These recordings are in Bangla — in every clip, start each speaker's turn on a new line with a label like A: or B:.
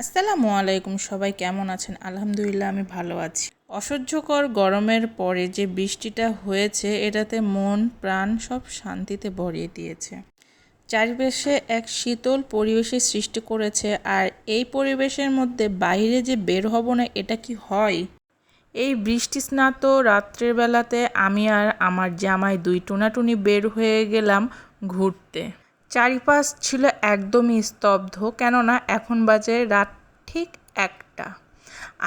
A: আসসালামু আলাইকুম, সবাই কেমন আছেন? আলহামদুলিল্লাহ, আমি ভালো আছি। অসহ্যকর গরমের পরে যে বৃষ্টিটা হয়েছে, এটাতে মন, প্রাণ সব শান্তিতে ভরিয়ে দিয়েছে। চারিপাশে এক শীতল পরিবেশের সৃষ্টি করেছে, আর এই পরিবেশের মধ্যে বাইরে যে বের হব না, এটা কি হয়? এই বৃষ্টি স্নাত রাত্রের বেলাতে আমি আর আমার জামাই দুই টুনাটুনি বের হয়ে গেলাম ঘুরতে। চারিপাশ ছিল একদমই স্তব্ধ, কেননা এখন বাজে রাত ঠিক একটা।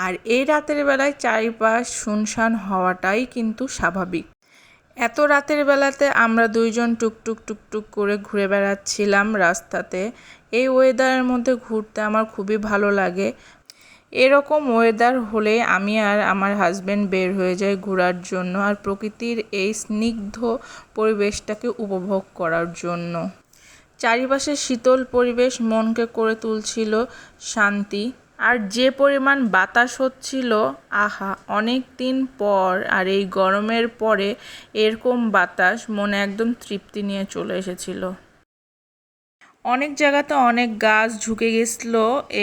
A: আর এই রাতের বেলায় চারিপাশ শুনশান হওয়াটাই কিন্তু স্বাভাবিক। এত রাতের বেলাতে আমরা দুইজন টুকটুক টুকটুক করে ঘুরে বেড়াচ্ছিলাম রাস্তাতে। এই ওয়েদারের মধ্যে ঘুরতে আমার খুবই ভালো লাগে। এরকম ওয়েদার হলে আমি আর আমার হাজব্যান্ড বের হয়ে যাই ঘোরার জন্য আর প্রকৃতির এই স্নিগ্ধ পরিবেশটাকে উপভোগ করার জন্য। চারিপাশে শীতল পরিবেশ মনকে করে তুলছিল শান্তি। আর যে পরিমাণ বাতাস হচ্ছিল, আহা, অনেক দিন পর আর এই গরমের পরে এরকম বাতাস মনে একদম তৃপ্তি নিয়ে চলে এসেছিল। অনেক জায়গাতে অনেক গাছ ঝুঁকে গেছিল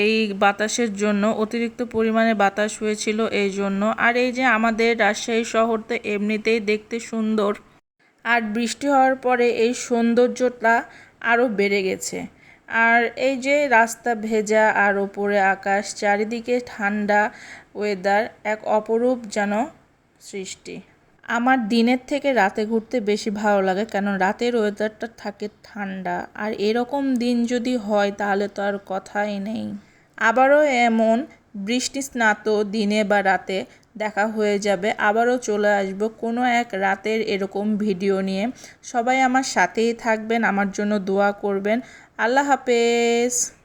A: এই বাতাসের জন্য, অতিরিক্ত পরিমাণে বাতাস হয়েছিল এই জন্য। আর এই যে আমাদের রাজশাহী শহরটা এমনিতেই দেখতে সুন্দর। আর বৃষ্টি হওয়ার পরে এই সৌন্দর্যটা আরও বেড়ে গেছে। আর এই যে রাস্তা ভেজা আর ওপরে আকাশ, চারিদিকে ঠান্ডা ওয়েদার এক অপরূপ যেন সৃষ্টি। আমার দিনের থেকে রাতে ঘুরতে বেশি ভালো লাগে কারণ রাতের ওয়েদারটা থাকে ঠান্ডা। আর এরকম দিন যদি হয়, তাহলে তো আর কথাই নেই। আবারও এমন বৃষ্টি স্নাত দিনে বা রাতে দেখা হয়ে যাবে। আবারও চলে আসব কোনো এক রাতের এরকম ভিডিও নিয়ে। সবাই আমার সাথেই থাকবেন, আমার জন্য দোয়া করবেন। আল্লাহ হাফেজ।